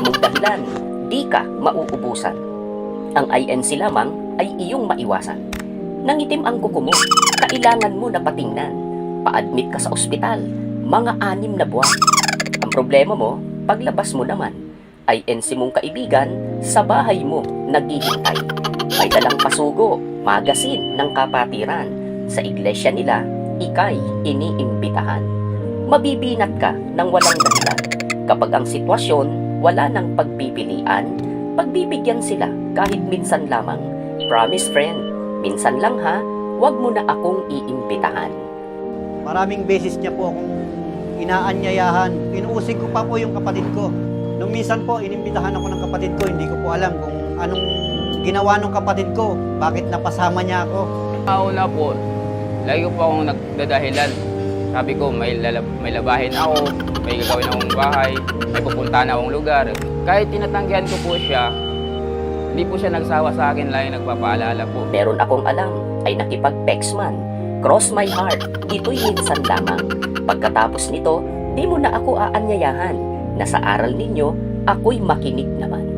mong dahilan, di ka mauubusan. Ang INC lamang ay iyong maiwasan. Nangitim ang kuko mo, kailangan mo na patingnan. Pa-admit ka sa ospital, mga anim na buwan. Ang problema mo, paglabas mo naman, INC mong kaibigan, sa bahay mo naghihintay. May dalang pasugo, magasin ng kapatiran. Sa iglesia nila, ikay iniimbitahan. Mabibinat ka ng walang dahilan. Kapag ang sitwasyon, wala ng pagpipilian, pagbibigyan sila kahit minsan lamang. Promise friend, minsan lang ha, wag mo na akong iimbitahan. Maraming beses niya po akong inaanyayahan. Inuusig ko pa po yung kapatid ko. Nung minsan po, inimbitahan ako ng kapatid ko, hindi ko po alam kung anong ginawa ng kapatid ko, bakit napasama niya ako. Una po, lagi po akong nagdadahilan. Sabi ko, may, lalab, may labahin ako, may gagawin akong bahay, may pupuntahan akong lugar. Kahit tinatanggihan ko po siya, hindi po siya nagsawa sa akin, lagi nagpapaalala po. Meron akong alam ay nakipag-pex man. Cross my heart, ito'y minsan lamang. Pagkatapos nito, di mo na ako aanyayahan na sa aral ninyo, ako'y makinig naman.